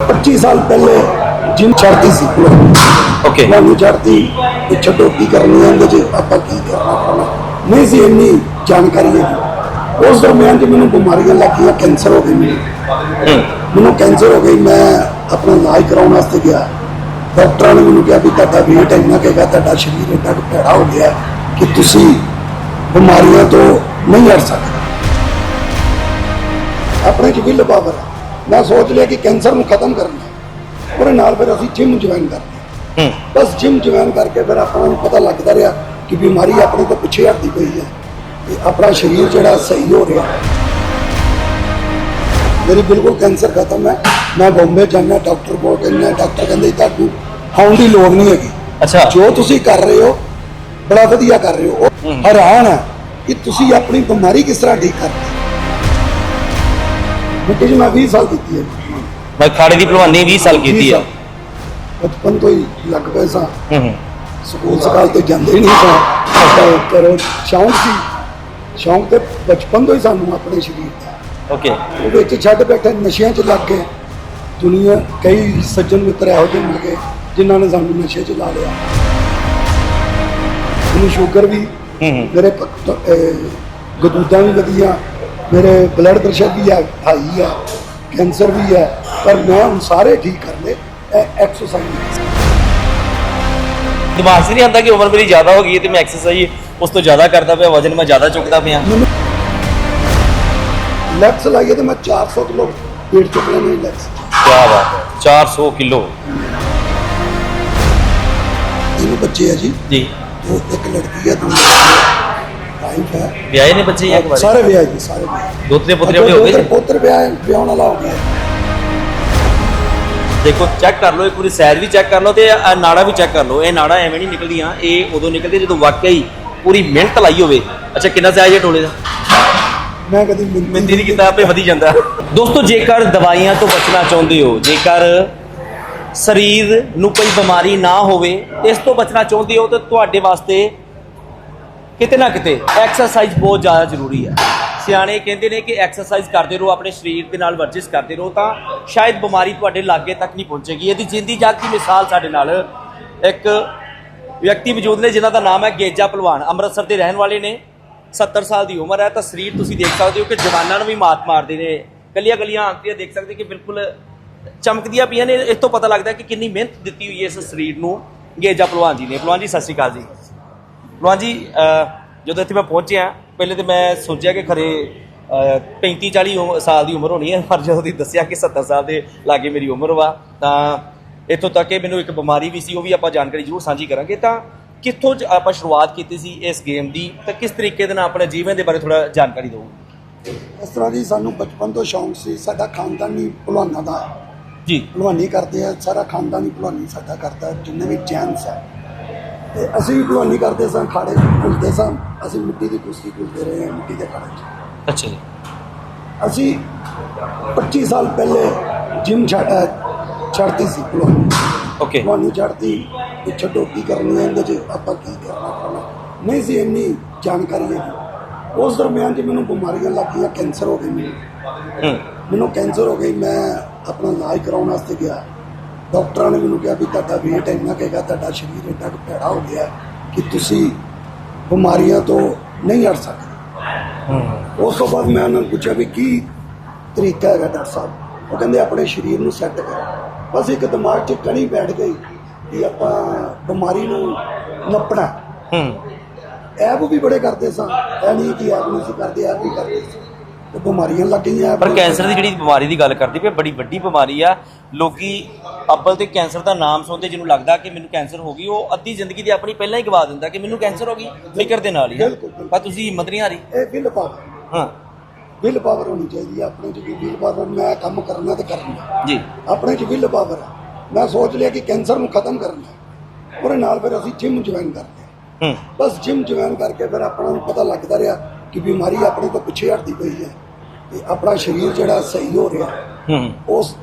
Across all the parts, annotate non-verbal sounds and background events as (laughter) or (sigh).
25 ਸਾਲ ਪਹਿਲੇ ਜਿਮ ਛੱਡਤੀ ਸੀ। ਓਕੇ ਮੈਨੂੰ ਛੱਡਤੀ ਤੇ ਛੱਡੋ ਕੀ ਕਰਨੀ ਹੈ ਇਹਦੇ ਚ? ਆਪਾਂ ਕੀ ਕਰਨਾ ਕਰਨਾ। ਨਹੀਂ ਸੀ ਇੰਨੀ ਜਾਣਕਾਰੀ ਹੈ ਉਸ ਦਰਮਿਆਨ 'ਚ ਮੈਨੂੰ ਬਿਮਾਰੀਆਂ ਲੱਗੀਆਂ ਕੈਂਸਰ ਹੋ ਗਈ ਮੈਨੂੰ ਮੈਨੂੰ ਕੈਂਸਰ ਹੋ ਗਈ ਮੈਂ ਆਪਣਾ ਇਲਾਜ ਕਰਾਉਣ ਵਾਸਤੇ ਗਿਆ। ਡਾਕਟਰਾਂ ਨੇ ਮੈਨੂੰ ਕਿਹਾ ਵੀ ਤੁਹਾਡਾ weight ਇੰਨਾ ਕੁ ਤੁਹਾਡਾ ਸਰੀਰ ਇੰਨਾ ਭੈੜਾ ਹੋ ਗਿਆ ਕਿ ਤੁਸੀਂ ਬਿਮਾਰੀਆਂ ਤੋਂ ਨਹੀਂ ਹਟ ਸਕਦੇ। ਆਪਣੇ ਚ ਵਿਲ ਪਾਵਰ ਹੈ ਮੈਂ ਸੋਚ ਲਿਆ ਕਿ ਕੈਂਸਰ ਨੂੰ ਖਤਮ ਕਰਨਾ ਹੈ। ਉਹਦੇ ਨਾਲ ਫਿਰ ਅਸੀਂ ਜਿਮ ਜੁਆਇਨ ਕਰਦੇ ਹੂੰ ਬਸ ਜਿਮ ਜੁਆਇਨ ਕਰਕੇ ਫਿਰ ਆਪਾਂ ਨੂੰ ਪਤਾ ਲੱਗਦਾ ਰਿਹਾ ਕਿ ਬਿਮਾਰੀ ਆਪਣੇ ਤੋਂ ਪਿੱਛੇ ਹਟਦੀ ਪਈ ਹੈ ਤੇ ਆਪਣਾ ਸਰੀਰ ਜਿਹੜਾ ਸਹੀ ਹੋ ਰਿਹਾ ਮੇਰੀ ਬਿਲਕੁਲ ਕੈਂਸਰ ਖਤਮ ਹੈ ਮੈਂ ਬੰਬੇ ਜਾਣਾ ਡਾਕਟਰ ਕੋਲ ਕਹਿੰਦਾ ਡਾਕਟਰ ਕਹਿੰਦੇ ਤੁਹਾਨੂੰ ਆਉਣ ਦੀ ਲੋੜ ਨਹੀਂ ਹੈਗੀ ਅੱਛਾ ਜੋ ਤੁਸੀਂ ਕਰ ਰਹੇ ਹੋ ਬੜਾ ਵਧੀਆ ਕਰ ਰਹੇ ਹੋ ਉਹ ਹੈਰਾਨ ਹੈ ਕਿ ਤੁਸੀਂ ਆਪਣੀ ਬਿਮਾਰੀ ਕਿਸ ਤਰ੍ਹਾਂ ਠੀਕ ਕਰਦੇ ਹੋ ਮੈਂ 20 ਸਾਲ ਕੀਤੀ ਹੈ। ਮੈਂ ਖਾੜੇ ਦੀ ਭਲਵਾਨੀ 20 ਸਾਲ ਕੀਤੀ ਆ ਬਚਪਨ ਤੋਂ ਹੀ ਲੱਗ ਪਏ ਸਾਂ। ਹੂੰ ਹੂੰ। ਸਕੂਲ ਸਕਾਲ ਤੇ ਜਾਂਦੇ ਹੀ ਨਹੀਂ ਸਾਂ। ਪਰ ਸ਼ੌਂਕ ਸੀ। ਸ਼ੌਂਕ ਤੇ ਬਚਪਨ ਤੋਂ ਹੀ ਸਾਨੂੰ ਆਪਣੇ ਸਰੀਰ ਦਾ। ਓਕੇ ਉਹ ਵਿੱਚ ਛੱਡ ਬੈਠੇ ਨਸ਼ਿਆਂ 'ਚ ਲੱਗ ਗਏ। ਦੁਨੀਆ ਕਈ ਸੱਜਣ ਮਿੱਤਰ ਇਹੋ ਜਿਹੇ ਮਿਲ ਗਏ ਜਿਨ੍ਹਾਂ ਨੇ ਸਾਨੂੰ ਨਸ਼ੇ 'ਚ ਲਾ ਲਿਆ। ਮੈਨੂੰ ਸ਼ੂਗਰ ਵੀ ਹੂੰ ਹੂੰ। ਮੇਰੇ ਗਦੂਦਾਂ ਵੀ ਵਧੀਆ। ਮੇਰੇ ਬਲੱਡ ਪ੍ਰੈਸ਼ਰ ਵੀ ਹੈ ਹਾਈ ਹੈ ਕੈਂਸਰ ਵੀ ਹੈ ਪਰ ਮੈਂ ਹੁਣ ਸਾਰੇ ਠੀਕ ਕਰ ਲਏ ਐਕਸਰਸਾਈਜ਼ ਦਿਮਾਗ 'ਚ ਨਹੀਂ ਆਉਂਦਾ ਕਿ ਉਮਰ ਮੇਰੀ ਜ਼ਿਆਦਾ ਹੋ ਗਈ ਹੈ ਤੇ ਮੈਂ ਐਕਸਰਸਾਈਜ਼ ਉਸ ਤੋਂ ਜ਼ਿਆਦਾ ਕਰਦਾ ਪਿਆ ਵਜਨ ਮੈਂ ਜ਼ਿਆਦਾ ਚੁੱਕਦਾ ਪਿਆ। ਲੈਗਸ ਲਾਈਏ ਤੇ ਮੈਂ 400 ਕਿਲੋ weight ਚੁੱਕ ਲੈਣੇ ਲੈਗਸ ਕੀ ਬਾਤ ਹੈ 400 ਕਿਲੋ। ਇਹਨੂੰ ਬੱਚੇ ਆ ਜੀ। ਜੀ। ਦੋ ਇੱਕ ਲੜਕੀ ਹੈ ਦੋ ਵਾਈਫ ਹੈ। ਵਿਆਹੇ ਨੇ ਬੱਚੇ ਇੱਕ ਵਾਰ? ਸਾਰੇ ਵਿਆਹ ਜੀ ਸਾਰੇ ਵਿਆਹ। ਦੋਤਰੇ ਪੁੱਤਰੇ ਆਪਣੇ ਹੋ ਗਏ ਜੀ? ਪੁੱਤਰ ਵਿਆਹ ਵਿਆਹਣ ਵਾਲਾ ਹੋ ਗਿਆ। ਦੇਖੋ ਚੈੱਕ ਕਰ ਲਓ ਇੱਕ ਵਾਰੀ ਸਾਈਜ਼ ਵੀ ਚੈੱਕ ਕਰ ਲਓ ਤੇ ਆਹ ਨਾੜਾ ਵੀ ਚੈੱਕ ਕਰ ਲਓ। ਇਹ ਨਾੜਾ ਐਵੇਂ ਨਹੀਂ ਨਿਕਲਦੀਆਂ ਇਹ ਉਦੋਂ ਨਿਕਲਦੀ ਜਦੋਂ ਵਾਕਿਆ ਹੀ ਪੂਰੀ ਮਿਹਨਤ ਲਾਈ ਹੋਵੇ। ਅੱਛਾ ਕਿੰਨਾ ਸਾਈਜ਼ ਹੈ ਟੋਲੇ ਦਾ? ਮੈਂ ਕਦੀ ਮਿੰਦੀ ਨਹੀਂ ਕੀਤਾ। ਆਪੇ ਵਧੀ ਜਾਂਦਾ। ਦੋਸਤੋ ਜੇਕਰ ਦਵਾਈਆਂ ਤੋਂ ਬਚਣਾ ਚਾਹੁੰਦੇ ਹੋ ਜੇਕਰ ਸਰੀਰ ਨੂੰ ਕੋਈ ਬਿਮਾਰੀ ਨਾ ਹੋਵੇ ਇਸ ਤੋਂ ਬਚਣਾ ਚਾਹੁੰਦੇ ਹੋ ਤਾਂ ਤੁਹਾਡੇ ਵਾਸਤੇ ਕਿਤੇ ਨਾ ਕਿਤੇ ਐਕਸਰਸਾਈਜ਼ ਬਹੁਤ ਜ਼ਿਆਦਾ ਜ਼ਰੂਰੀ ਹੈ। ਸਿਆਣੇ ਕਹਿੰਦੇ ਨੇ ਕਿ ਐਕਸਰਸਾਈਜ਼ ਕਰਦੇ ਰਹੋ, ਆਪਣੇ ਸਰੀਰ ਦੇ ਨਾਲ ਵਰਜਿਸ਼ ਕਰਦੇ ਰਹੋ ਤਾਂ ਸ਼ਾਇਦ ਬਿਮਾਰੀ ਤੁਹਾਡੇ ਲਾਗੇ ਤੱਕ ਨਹੀਂ ਪਹੁੰਚੇਗੀ। ਇਹਦੀ ਜਿੰਦੀ ਜਾਗਦੀ ਮਿਸਾਲ ਸਾਡੇ ਨਾਲ ਇੱਕ ਵਿਅਕਤੀ ਮੌਜੂਦ ਨੇ ਜਿਨ੍ਹਾਂ ਦਾ ਨਾਮ ਹੈ ਗੇਜਾ ਪਹਿਲਵਾਨ ਅੰਮ੍ਰਿਤਸਰ ਦੇ ਰਹਿਣ ਵਾਲੇ ਨੇ। 70 ਸਾਲ ਦੀ ਉਮਰ ਹੈ ਤਾਂ ਸਰੀਰ ਤੁਸੀਂ ਦੇਖ ਸਕਦੇ ਹੋ ਕਿ ਜਵਾਨਾਂ ਨੂੰ ਵੀ ਮਾਤ ਮਾਰਦੇ ਨੇ। ਕੱਲੀਆਂ ਕੱਲੀਆਂ ਆਂਕੜੀਆਂ ਦੇਖ ਸਕਦੇ ਕਿ ਬਿਲਕੁਲ ਚਮਕਦੀਆਂ ਪਈਆਂ ਨੇ। ਇਸ ਤੋਂ ਪਤਾ ਲੱਗਦਾ ਕਿ ਕਿੰਨੀ ਮਿਹਨਤ ਦਿੱਤੀ ਹੋਈ ਹੈ ਇਸ ਸਰੀਰ ਨੂੰ ਗੇਜਾ ਪਹਿਲਵਾਨ ਜੀ ਨੇ। ਪਹਿਲਵਾਨ ਜੀ, ਸਤਿ ਸ਼੍ਰੀ ਅਕਾਲ ਜੀ। ਪਹਿਲਵਾਨ ਜੀ ਜਦੋਂ ਇੱਥੇ ਮੈਂ ਪਹੁੰਚਿਆ ਪਹਿਲੇ ਤੇ ਮੈਂ ਸੋਚਿਆ ਕਿ ਖਰੇ 35 40 ਉਮ- ਸਾਲ ਦੀ ਉਮਰ ਹੋਣੀ ਹੈ ਪਰ ਜਦੋਂ ਤੁਸੀਂ ਦੱਸਿਆ ਕਿ 70 ਸਾਲ ਦੇ ਲਾਗੇ ਮੇਰੀ ਉਮਰ ਵਾ ਤਾਂ ਇੱਥੋਂ ਤੱਕ ਕਿ ਮੈਨੂੰ ਇੱਕ ਬਿਮਾਰੀ ਵੀ ਸੀ ਉਹ ਵੀ ਆਪਾਂ ਜਾਣਕਾਰੀ ਜ਼ਰੂਰ ਸਾਂਝੀ ਕਰਾਂਗੇ। ਤਾਂ ਕਿੱਥੋਂ ਜ- ਆਪਾਂ ਸ਼ੁਰੂਆਤ ਕੀਤੀ ਸੀ ਇਸ ਗੇਮ ਦੀ ਤਾਂ ਕਿਸ ਤਰੀਕੇ ਦੇ ਨਾਲ ਆਪਣੇ ਜੀਵਨ ਦੇ ਬਾਰੇ ਥੋੜਾ ਜਾਣਕਾਰੀ ਦਿਓ। ਇਸ ਤਰ੍ਹਾਂ ਦੀ ਸਾਨੂੰ ਬਚਪਨ ਤੋਂ ਸ਼ੌਂਕ ਸੀ ਸਾਡਾ ਖਾਨਦਾਨੀ ਭਲਵਾਨਾਂ ਦਾ। ਜੀ। ਭਲਵਾਨੀ ਕਰਦੇ ਆ ਸਾਰਾ ਖਾਨਦਾਨੀ ਭਲਵਾਨੀ ਸਾਡਾ ਕਰਦਾ ਜਿੰਨੇ ਵੀ ਜੈਨਸ ਆ। ਤੇ ਅਸੀਂ ਵੀ ਭਲਵਾਨੀ ਕਰਦੇ ਸਾਂ ਖਾੜੇ ਖੁੱਲਦੇ ਸਾਂ ਅਸੀਂ ਮਿੱਟੀ ਦੀ ਕੁਸ਼ਤੀ ਖੁੱਲਦੇ ਰਹੇ ਹਾਂ ਮਿੱਟੀ ਦੇ ਖਾੜੇ 'ਚ। ਅੱਛਾ ਜੀ। ਅਸੀਂ 25 ਸਾਲ ਪਹਿਲੇ ਜਿਮ ਛੱਡਤੀ ਸੀ ਭਲਵਾਨੀ। ਓਕੇ ਭਲਵਾਨੀ ਛੱਡਤੀ ਤੇ ਛੱਡੋ ਕੀ ਕਰਨੀ ਹੈ ਇਹਦੇ 'ਚ ਆਪਾਂ ਕੀ ਕਰਨਾ ਕਰਨਾ। ਨਹੀਂ ਸੀ ਇੰਨੀ ਜਾਣਕਾਰੀ ਹੈ ਉਸ ਦਰਮਿਆਨ 'ਚ ਮੈਨੂੰ ਬਿਮਾਰੀਆਂ ਲੱਗੀਆਂ ਕੈਂਸਰ ਹੋ ਗਈ ਮੈਨੂੰ। ਮੈਨੂੰ ਕੈਂਸਰ ਹੋ ਗਈ ਮੈਂ ਆਪਣਾ ਇਲਾਜ ਕਰਾਉਣ ਵਾਸਤੇ ਗਿਆ। ਡਾਕਟਰਾਂ ਨੇ ਮੈਨੂੰ ਕਿਹਾ ਵੀ ਤੁਹਾਡਾ weight ਇੰਨਾ ਕੁ ਹੈਗਾ ਤੁਹਾਡਾ ਸਰੀਰ ਇੰਨਾ ਕੁ ਭੈੜਾ ਹੋ ਗਿਆ ਕਿ ਤੁਸੀਂ ਬਿਮਾਰੀਆਂ ਤੋਂ ਨਹੀਂ ਹਟ ਸਕਦੇ। ਉਸ ਤੋਂ ਬਾਅਦ ਮੈਂ ਉਹਨਾਂ ਨੂੰ ਪੁੱਛਿਆ ਵੀ ਕੀ ਤਰੀਕਾ ਹੈਗਾ ਡਾਕਟਰ ਸਾਹਿਬ? ਉਹ ਕਹਿੰਦੇ ਆਪਣੇ ਸਰੀਰ ਨੂੰ ਸੈੱਟ ਕਰੋ। ਬਸ ਇੱਕ ਦਿਮਾਗ 'ਚ ਕਣੀ ਬੈਠ ਗਈ ਕਿ ਆਪਾਂ ਬਿਮਾਰੀ ਨੂੰ ਨੱਪਣਾ। ਹੂੰ। ਐਬ ਵੀ ਬੜੇ ਕਰਦੇ ਸਾਂ। ਇਹ ਨਹੀਂ ਕਿ ਐਬ ਨਹੀਂ ਸੀ ਕਰਦੇ ਐਬ ਵੀ ਕਰਦੇ ਸੀ। ਤੇ ਬਿਮਾਰੀਆਂ ਲੱਗ ਗਈਆਂ। ਪਰ। ਕੈਂਸਰ ਦੀ ਜਿਹੜੀ ਬਿਮਾਰੀ ਦੀ ਗੱਲ ਕਰਦੇ ਪਏ ਬੜੀ ਵੱਡੀ ਬਿਮਾਰੀ ਆ। ਲੋਕੀ ਅੱਬਲ ਤੇ ਕੈਂਸਰ ਦਾ ਨਾਮ ਸੁਣਦੇ ਜਿਹਨੂੰ ਲੱਗਦਾ ਕਿ ਮੈਨੂੰ ਕੈਂਸਰ ਹੋ ਗਈ ਉਹ ਅੱਧੀ ਜ਼ਿੰਦਗੀ ਦੀ ਆਪਣੀ ਪਹਿਲਾਂ ਹੀ ਗਵਾ ਦਿੰਦਾ ਕਿ ਮੈਨੂੰ ਕੈਂਸਰ ਹੋ ਗਈ ਫਿਕਰ ਦੇ ਨਾਲ ਹੀ। ਪਰ ਤੁਸੀਂ ਹਿੰਮਤ ਨਹੀਂ ਹਾਰੀ। ਇਹ ਵਿਲ ਪਾਵਰ। ਹਾਂ। ਵਿਲ ਪਾਵਰ ਹੋਣੀ ਚਾਹੀਦੀ ਆਪਣੇ ਵੀ ਵਿਲ ਪਾਵਰ ਮੈਂ ਕੰਮ ਕਰਨਾ ਤੇ ਕਰਨਾ। ਜੀ। ਆਪਣੇ 'ਚ ਵਿਲ ਪਾਵਰ ਮੈਂ ਸੋਚ ਲਿਆ ਕਿ ਕੈਂਸਰ ਨੂੰ ਖਤਮ ਕਰਨਾ। ਉਹਦੇ ਨਾਲ ਫਿਰ ਅਸੀਂ ਜਿਮ ਜੁਆਇਨ ਕਰਦੇ ਹਾਂ ਹੂੰ। ਬਸ ਜਿਮ ਜੁਆਇਨ ਕਰਕੇ ਫਿਰ ਆਪਣਾ ਨੂੰ ਪਤਾ ਲੱਗਦਾ ਰਿਹਾ ਕਿ ਬਿਮਾਰੀ ਆਪਣੇ ਤੋਂ ਪਿੱਛੇ ਹਟਦੀ ਪਈ ਹੈ ਤੇ ਆਪਣਾ ਸਰੀਰ ਜਿਹੜਾ ਸਹੀ ਹੋ ਰਿਹਾ ਉਸ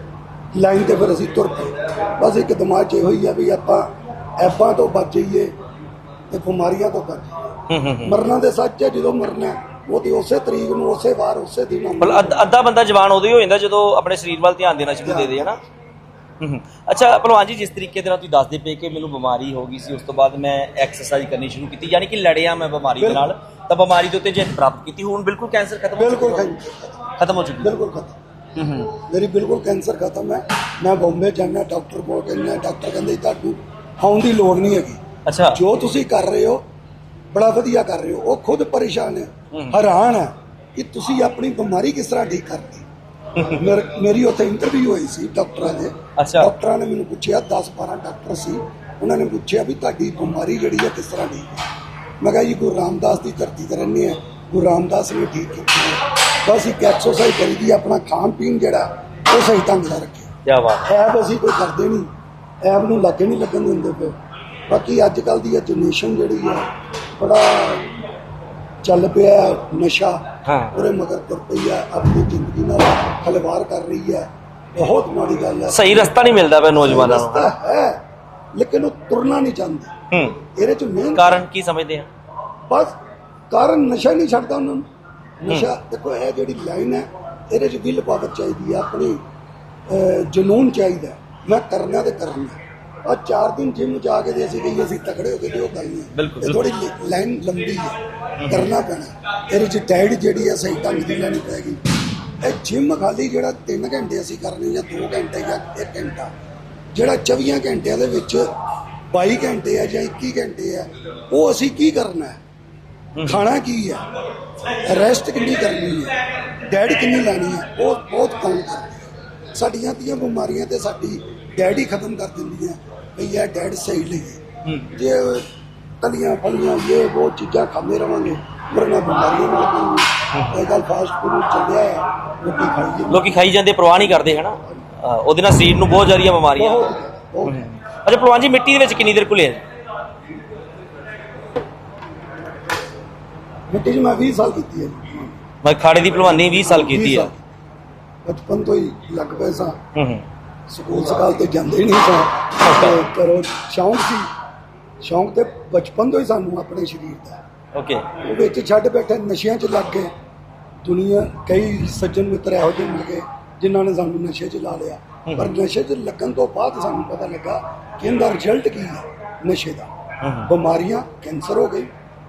ਲਾਈਨ ਤੇ ਫਿਰ ਅਸੀਂ ਤੁਰ ਪਏ। ਬਸ ਇੱਕ ਦਿਮਾਗ 'ਚ ਇਹੋ ਹੀ ਆ ਵੀ ਆਪਾਂ ਐਬਾਂ ਤੋਂ ਬਚ ਜਾਈਏ ਤੇ ਬਿਮਾਰੀਆਂ ਤੋਂ ਬਚ ਜਾਈਏ। ਮਰਨਾ ਦੇ ਸੱਚ ਹੈ ਜਦੋਂ ਮਰਨਾ ਉਹ ਤੇ ਉਸੇ ਤਰੀਕ ਨੂੰ ਉਸੇ ਵਾਰ ਉਸੇ ਦਿਨ ਪਰ ਅੱਧ- ਅੱਧਾ ਬੰਦਾ ਜਵਾਨ ਉਦੋਂ ਹੀ ਹੋ ਜਾਂਦਾ ਜਦੋਂ ਆਪਣੇ ਸਰੀਰ ਵੱਲ ਧਿਆਨ ਦੇਣਾ ਸ਼ੁਰੂ ਦੇ ਦੇ ਹਨਾ। ਅੱਛਾ ਭਲਵਾਨ ਜੀ ਜਿਸ ਤਰੀਕੇ ਦੇ ਨਾਲ ਤੁਸੀਂ ਦੱਸਦੇ ਪਏ ਕਿ ਮੈਨੂੰ ਬਿਮਾਰੀ ਹੋ ਗਈ ਸੀ ਉਸ ਤੋਂ ਬਾਅਦ ਮੈਂ ਐਕਸਰਸਾਈਜ਼ ਕਰਨੀ ਸ਼ੁਰੂ ਕੀਤੀ ਯਾਨੀ ਕਿ ਲੜਿਆ ਮੈਂ ਬਿਮਾਰੀ ਦੇ ਨਾਲ। ਤਾਂ ਬਿਮਾਰੀ ਦੇ ਉੱਤੇ ਜਿੱਤ ਪ੍ਰਾਪਤ ਕੀਤੀ। ਹੁਣ ਬਿਲਕੁਲ ਕੈਂਸਰ ਖਤਮ ਹੋ ਬਿਲਕੁਲ ਚੁੱਕਾ ਖਤਮ। ਖਤਮ ਹੋ ਚੁੱਕੀ। ਬਿਲਕੁਲ ਖਤਮ। ਹੂੰ ਹੂੰ। ਮੇਰੀ ਬਿਲਕੁਲ ਕੈਂਸਰ ਖਤਮ ਹੈ। ਮੈਂ ਬੰਬੇ ਜਾਣਾ ਡਾਕਟਰ ਕੋਲ ਕਹਿੰਦਾ ਡਾਕਟਰ ਕਹਿੰਦੇ ਤੁਹਾਨੂੰ ਆਉਣ ਦੀ ਲੋੜ ਨਹੀਂ ਹੈਗੀ। ਅੱਛਾ। ਜੋ ਤੁਸੀਂ ਕਰ ਰਹੇ ਹੋ ਬੜਾ ਵਧੀਆ ਕਰ ਰਹੇ ਹੋ। ਉਹ ਖੁਦ ਪਰੇਸ਼ਾਨ ਹੈ। ਹੈਰਾਨ ਹੈ ਕਿ ਤੁਸੀਂ ਆਪਣੀ ਬਿਮਾਰੀ ਕਿਸ ਤਰ੍ਹਾਂ ਠੀਕ ਕਰ ਲਈ ਮੇਰ- ਮੇਰੀ ਉੱਥੇ ਇੰਟਰਵਿਊ ਹੋਈ ਸੀ ਡਾਕਟਰਾਂ ਦੇ। ਅੱਛਾ। ਡਾਕਟਰਾਂ ਨੇ ਮੈਨੂੰ ਪੁੱਛਿਆ 10 12 ਡਾਕਟਰ ਸੀ। ਉਹਨਾਂ ਨੇ ਪੁੱਛਿਆ ਵੀ ਤੁਹਾਡੀ ਬਿਮਾਰੀ ਜਿਹੜੀ ਹੈ ਕਿਸ ਤਰ੍ਹਾਂ ਠੀਕ ਹੈ। ਮੈਂ ਕਿਹਾ ਜੀ ਗੁਰੂ ਰਾਮਦਾਸ ਦੀ ਧਰਤੀ ਤੇ ਰਹਿੰਦੇ ਆ ਗੁਰੂ ਰਾਮਦਾਸ ਨੇ ਠੀਕ ਕੀਤੀ ਹੈ। ਬਸ ਇੱਕ ਐਕਸਰਸਾਈਜ਼ ਕਰੀਦੀ ਆਪਣਾ ਖਾਣ ਪੀਣ ਜਿਹੜਾ ਉਹ ਸਹੀ ਢੰਗ ਦਾ ਰੱਖਿਆ। ਕੀ ਬਾਤ ਹੈ। ਐਪ ਅਸੀਂ ਕੋਈ ਕਰਦੇ ਨਹੀਂ। ਐਪ ਨੂੰ ਲੱਗੇ ਨਹੀਂ ਲੱਗਣ ਦਿੰਦੇ ਪਏ। ਬਾਕੀ ਅੱਜ ਕੱਲ ਦੀ ਜਨਰੇਸ਼ਨ ਜਿਹੜੀ ਹੈ ਬੜਾ ਚੱਲ ਪਿਆ ਨਸ਼ਾ। ਹਾਂ। ਉਹਦੇ ਮਗਰ ਤੁਰ ਪਈ ਹੈ ਆਪਣੀ ਜ਼ਿੰਦਗੀ ਨਾਲ ਖਲਵਾਰ ਕਰ ਰਹੀ ਹੈ। ਬਹੁਤ ਮਾੜੀ ਗੱਲ ਹੈ। ਸਹੀ ਰਸਤਾ ਨਹੀਂ ਮਿਲਦਾ ਪਿਆ ਨੌਜਵਾਨਾਂ ਨੂੰ। ਰਸਤਾ ਹੈ। ਲੇਕਿਨ ਉਹ ਤੁਰਨਾ ਨਹੀਂ ਚਾਹੁੰਦੇ। ਹੂੰ। ਇਹਦੇ ਚ ਮਿਹਨਤ ਕਾਰਨ ਕੀ ਸਮਝਦੇ ਆ? ਬਸ ਕਾਰਨ ਨਸ਼ਾ ਨਹੀਂ ਛੱਡਦਾ ਉਹਨਾਂ ਨੂੰ। ਨਸ਼ਾ ਦੇਖੋ ਇਹ ਜਿਹੜੀ ਲਾਈਨ ਹੈ ਇਹਦੇ ਚ ਵਿਲ ਪਾਵਰ ਚਾਹੀਦੀ ਹੈ ਆਪਣੀ ਅਹ, ਜਨੂਨ ਚਾਹੀਦਾ ਹੈ। ਮੈਂ ਕਰਨਾ ਤੇ ਕਰਨਾ ਆ ਚਾਰ ਦਿਨ ਜਿਮ ਜਾ ਕੇ ਦੇ ਅਸੀਂ ਗਈ ਅਸੀਂ ਤਕੜੇ ਹੋ ਕੇ ਤੇ ਉਹ ਗੱਲ ਬਿਲਕੁਲ, ਥੋੜੀ ਲਾਈਨ ਲੰਬੀ ਹੈ। ਕਰਨਾ ਪੈਣਾ। ਇਹਦੇ ਚ ਡਾਈਟ ਜਿਹੜੀ ਹੈ ਸਹੀ ਢੰਗ ਦੀ ਲੈਣੀ ਪੈਗੀ ਇਹ ਜਿਮ ਖਾਲੀ ਜਿਹੜਾ 3 ਘੰਟੇ ਅਸੀਂ ਕਰਨੀ ਜਾਂ 2 ਘੰਟੇ ਜਾਂ 1 ਘੰਟਾ। ਜਿਹੜਾ 24 ਘੰਟਿਆਂ ਦੇ ਵਿੱਚ 22 ਘੰਟੇ ਹੈ ਜਾਂ 21 ਘੰਟੇ ਹੈ ਉਹ ਅਸੀਂ ਕੀ ਕਰਨਾ ਹੈ? ਖਾਣਾ ਕੀ ਹੈ? ਰੈਸਟ ਕਿੰਨੀ ਕਰਨੀ ਹੈ? ਡੈਡ ਕਿੰਨੀ ਲੈਣੀ ਹੈ? ਉਹ ਬਹੁਤ ਕੰਮ ਕਰਦੀ ਸਾਡੀਆਂ ਦੀਆਂ ਬਿਮਾਰੀਆਂ ਤੇ ਸਾਡੀ ਡੈਡ ਹੀ ਖਤਮ ਕਰ ਦਿੰਦੀ ਹੈ ਵੀ ਇਹ ਡੈਡ ਸਹੀ ਲਈਏ ਜੇ ਤਲੀਆਂ ਫਲੀਆਂ ਇਹ ਉਹ ਚੀਜ਼ਾਂ ਖਾਂਦੇ ਰਵਾਂਗੇ ਮੇਰੇ ਨਾਲ ਬਿਮਾਰੀਆਂ ਲੱਗਣਗੀਆਂ ਇਹ ਗੱਲ ਫਾਸਟ ਫੂਡ ਚੱਲਿਆ ਹੈ। ਰੋਟੀ ਖਾਈਏ ਲੋਕੀ ਖਾਈ ਜਾਂਦੇ ਪ੍ਰਵਾਹ ਨਹੀਂ ਕਰਦੇ ਹਨਾ? ਉਹਦੇ ਨਾਲ ਸਰੀਰ ਨੂੰ ਬਹੁਤ ਜ਼ਿਆਦੀਆਂ ਬਿਮਾਰੀਆਂ। ਅੱਛਾ ਭਲਵਾਨ ਜੀ ਮਿੱਟੀ ਦੇ ਵਿੱਚ ਕਿੰਨੀ ਦੇਰ ਘੁਲੇ? ਮਿੱਟੀ 'ਚ ਮੈਂ 20 ਸਾਲ ਕੀਤੀ ਹੈ। ਮੈਂ ਖਾੜੇ ਦੀ ਭਲਵਾਨੀ 20 ਸਾਲ ਕੀਤੀ 20 ਹੈ। ਬਚਪਨ ਤੋਂ ਹੀ ਲੱਗ ਪਏ ਸਾਂ। ਹੂੰ ਹੂੰ। ਸਕੂਲ ਸਕਾਲ ਤੇ ਜਾਂਦੇ ਨਹੀਂ ਸਾਂ। ਤੇ ਕਰੋ ਸ਼ੌਂਕ ਸੀ। ਸ਼ੌਂਕ ਤੇ ਬਚਪਨ ਤੋਂ ਹੀ ਸਾਨੂੰ ਆਪਣੇ ਸਰੀਰ ਦਾ। ਓਕੇ। ਉਹ ਵਿੱਚ ਛੱਡ ਬੈਠੇ ਨਸ਼ਿਆਂ 'ਚ ਲੱਗ ਗਏ। ਦੁਨੀਆ ਕਈ ਸੱਜਣ ਮਿੱਤਰ ਇਹੋ ਜਿਹੇ ਮਿਲ ਗਏ। ਜਿਨ੍ਹਾਂ ਨੇ ਸਾਨੂੰ ਨਸ਼ੇ 'ਚ ਲਾ ਲਿਆ। ਪਰ ਨਸ਼ੇ 'ਚ ਲੱਗਣ ਤੋਂ ਬਾਅਦ ਸਾਨੂੰ ਪਤਾ ਲੱਗਾ ਕਿ ਇਹਦਾ ਰਿਜ਼ਲਟ ਕੀ ਹੈ ਨਸ਼ੇ ਦਾ। ਬਿਮਾਰੀਆਂ ਕੈਂਸਰ ਹੋ ਗਈ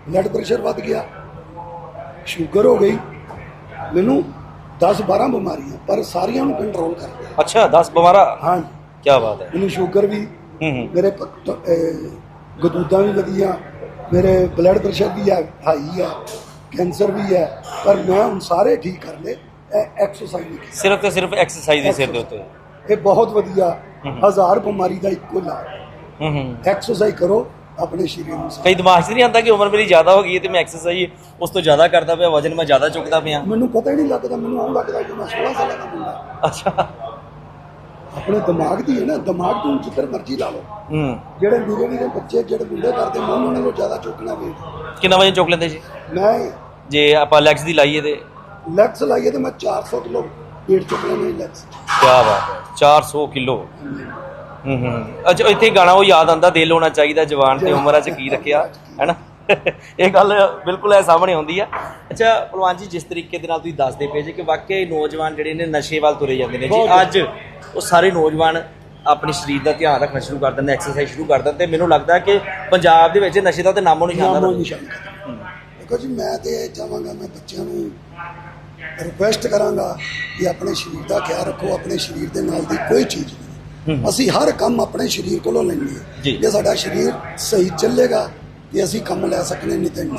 ਬਲੱਡ ਪ੍ਰੈਸ਼ਰ ਵੱਧ ਗਿਆ ਸ਼ੂਗਰ ਹੋ ਗਈ। ਮੈਨੂੰ 10 12 ਬਿਮਾਰੀਆਂ ਪਰ ਸਾਰੀਆਂ ਨੂੰ ਕੰਟਰੋਲ ਕਰ ਲਿਆ। ਅੱਛਾ 10 ਬਿਮਾਰਾ ਹਾਂ ਕੀ ਬਾਤ ਹੈ। ਮੈਨੂੰ ਸ਼ੂਗਰ ਵੀ ਮੇਰੇ ਗਦੂਦਾਂ ਵੀ ਵਧੀਆ ਮੇਰੇ ਬਲੱਡ ਪ੍ਰੈਸ਼ਰ ਵੀ ਹੈ ਹਾਈ ਹੈ ਕੈਂਸਰ ਵੀ ਹੈ ਪਰ ਮੈਂ ਹੁਣ ਸਾਰੇ ਠੀਕ ਕਰ ਲਏ। ਐਕਸਰਸਾਈਜ਼ ਕੀਤੀ ਸਿਰਫ ਤੇ ਸਿਰਫ ਐਕਸਰਸਾਈਜ਼ ਦੇ ਸਿਰ ਦੇ ਉੱਤੇ। ਇਹ ਬਹੁਤ ਵਧੀਆ ਹਜ਼ਾਰ ਬਿਮਾਰੀ ਦਾ ਇੱਕੋ ਇਲਾਜ। ਹੂੰ ਹੂੰ। ਐਕਸਰਸਾਈਜ਼ ਕਰੋ ਆਪਣੇ ਸਰੀਰ ਨੂੰ ਕਈ ਦਿਮਾਗ 'ਚ ਨਹੀਂ ਆਉਂਦਾ ਕਿ ਉਮਰ ਮੇਰੀ ਜ਼ਿਆਦਾ ਹੋ ਗਈ ਹੈ ਤੇ ਮੈਂ ਐਕਸਰਸਾਈਜ਼ ਉਸ ਤੋਂ ਜ਼ਿਆਦਾ ਕਰਦਾ ਪਿਆ ਵਜਨ ਮੈਂ ਜ਼ਿਆਦਾ ਚੁੱਕਦਾ ਪਿਆ। ਮੈਨੂੰ ਪਤਾ ਹੀ ਨਹੀਂ ਲੱਗਦਾ ਮੈਨੂੰ ਆਉਂ ਲੱਗਦਾ ਕਿ ਮੈਂ 16 ਸਾਲਾਂ ਦਾ ਮੁੰਡਾ। ਅੱਛਾ। ਆਪਣੇ ਦਿਮਾਗ ਦੀ ਹੈ ਨਾ ਦਿਮਾਗ ਤੋਂ ਜਿੱਧਰ ਮਰਜ਼ੀ ਲਾ ਲਓ। ਹੂੰ। ਜਿਹੜੇ ਮੇਰੇ ਵੀਰੇ ਬੱਚੇ ਜਿਹੜੇ ਮੁੰਡੇ ਕਰਦੇ ਮੈਂ ਉਹਨਾਂ ਨਾਲੋਂ ਜ਼ਿਆਦਾ ਚੁੱਕਣਾ ਵੇ ਕਿੰਨਾ ਵਜਨ ਚੁੱਕ ਲੈਂਦੇ ਜੀ? ਮੈਂ ਜੇ ਆਪਾਂ ਲੈਗਸ ਦੀ ਲਾਈਏ ਤੇ ਲੈਗਸ ਲਾਈਏ ਤੇ ਮੈਂ 400 ਕਿਲੋ weight ਚੁੱਕ ਲੈਣੇ ਲੈਗਸ ਕੀ ਬਾਤ ਹੈ 400 ਕਿਲੋ। ਹੂੰ ਹੂੰ। ਅੱਛਾ ਇੱਥੇ ਗਾਣਾ ਉਹ ਯਾਦ ਆਂਦਾ ਦਿਲ ਹੋਣਾ ਚਾਹੀਦਾ ਜਵਾਨ ਤੇ ਉਮਰਾਂ 'ਚ ਕੀ ਰੱਖਿਆ ਹੈਨਾ? (laughs) ਇਹ ਗੱਲ ਬਿਲਕੁਲ ਐ ਸਾਹਮਣੇ ਆਉਂਦੀ ਆ। ਅੱਛਾ ਭਲਵਾਨ ਜੀ ਜਿਸ ਤਰੀਕੇ ਦੇ ਨਾਲ ਤੁਸੀਂ ਦੱਸਦੇ ਪਏ ਜੇ ਕਿ ਵਾਕਈ ਨੌਜਵਾਨ ਜਿਹੜੇ ਨੇ ਨਸ਼ੇ ਵੱਲ ਤੁਰੇ ਜਾਂਦੇ ਨੇ ਜੀ। ਅੱਜ ਉਹ ਸਾਰੇ ਨੌਜਵਾਨ ਆਪਣੇ ਸਰੀਰ ਦਾ ਧਿਆਨ ਰੱਖਣਾ ਸ਼ੁਰੂ ਕਰ ਦਿੰਦੇ ਐਕਸਰਸਾਈਜ਼ ਸ਼ੁਰੂ ਕਰ ਦਿੰਦੇ। ਮੈਨੂੰ ਲੱਗਦਾ ਕਿ ਪੰਜਾਬ ਦੇ ਵਿੱਚ ਨਸ਼ੇ ਦਾ ਤੇ ਨਾਮੋ ਨਿਸ਼ਾਨ ਦਾ। ਦੇਖੋ ਜੀ ਮੈਂ ਤੇ ਇਹ ਚਾਹਾਂਗਾ ਮੈਂ ਬੱਚਿਆਂ ਨੂੰ ਰਿਕੁਐਸਟ ਕਰਾਂਗਾ ਕਿ ਆਪਣੇ ਸਰੀਰ ਦਾ ਖਿਆਲ ਰੱਖੋ ਆਪਣੇ ਸਰੀਰ ਦੇ ਨਾਲ ਦੀ ਕੋਈ ਚੀਜ਼ ਨਹੀਂ। ਅਸੀਂ ਹਰ ਕੰਮ ਆਪਣੇ ਸਰੀਰ ਕੋਲੋਂ ਲੈਂਦੇ। ਹਾਂ। ਜੇ। ਸਾਡਾ ਸਰੀਰ ਸਹੀ ਚੱਲੇਗਾ ਤੇ ਅਸੀਂ ਕੰਮ ਲੈ ਸਕਨੇ ਨਹੀਂ ਤੇ ਨਹੀਂ।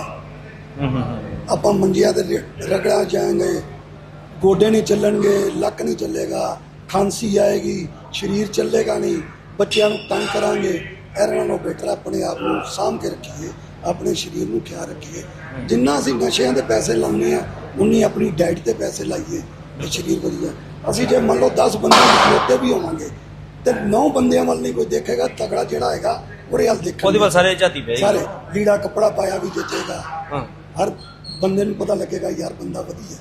ਆਪਾਂ ਮੰਜੀਆਂ ਤੇ ਰਗੜਾ ਜਾਵਾਂਗੇ ਗੋਡੇ ਨਹੀਂ ਚੱਲਣਗੇ ਲੱਕ ਨਹੀਂ ਚੱਲੇਗਾ ਖਾਂਸੀ ਆਏਗੀ ਸਰੀਰ ਚੱਲੇਗਾ ਨਹੀਂ ਬੱਚਿਆਂ ਨੂੰ ਤੰਗ ਕਰਾਂਗੇ ਇਹਨਾਂ ਨਾਲੋਂ ਬੈਟਰ ਆਪਣੇ ਆਪ ਨੂੰ ਸਾਂਭ ਕੇ ਰੱਖੀਏ। ਆਪਣੇ ਸਰੀਰ ਨੂੰ ਖਿਆਲ ਰੱਖੀਏ। ਜਿੰਨਾ ਅਸੀਂ ਨਸ਼ਿਆਂ ਦੇ ਪੈਸੇ ਲਾਉਂਦੇ ਆ ਉਨੀ ਆਪਣੀ ਡਾਈਟ ਤੇ ਪੈਸੇ ਲਾਈਏ। ਤੇ ਸਰੀਰ ਵਧੀਆ। ਅਸੀਂ ਜੇ ਮੰਨ ਲਓ 10 ਬੰਦੇ ਖਲੋਤੇ ਵੀ ਹੋਵਾਂਗੇ ਤੇ 9 ਬੰਦਿਆਂ ਵੱਲ ਨਹੀਂ ਕੋਈ ਦੇਖੇਗਾ ਤਗੜਾ ਜਿਹੜਾ ਹੈਗਾ ਉਹਦੇ ਵੱਲ ਦੇਖਣ ਉਹਦੇ ਵੱਲ ਸਾਰੇ ਝਾਤੀ ਪਏ ਸਾਰੇ ਲੀੜਾ ਕੱਪੜਾ ਪਾਇਆ ਵੀ ਹਾਂ। ਹਰ ਬੰਦੇ ਨੂੰ ਪਤਾ ਲੱਗੇਗਾ ਯਾਰ ਬੰਦਾ ਵਧੀਆ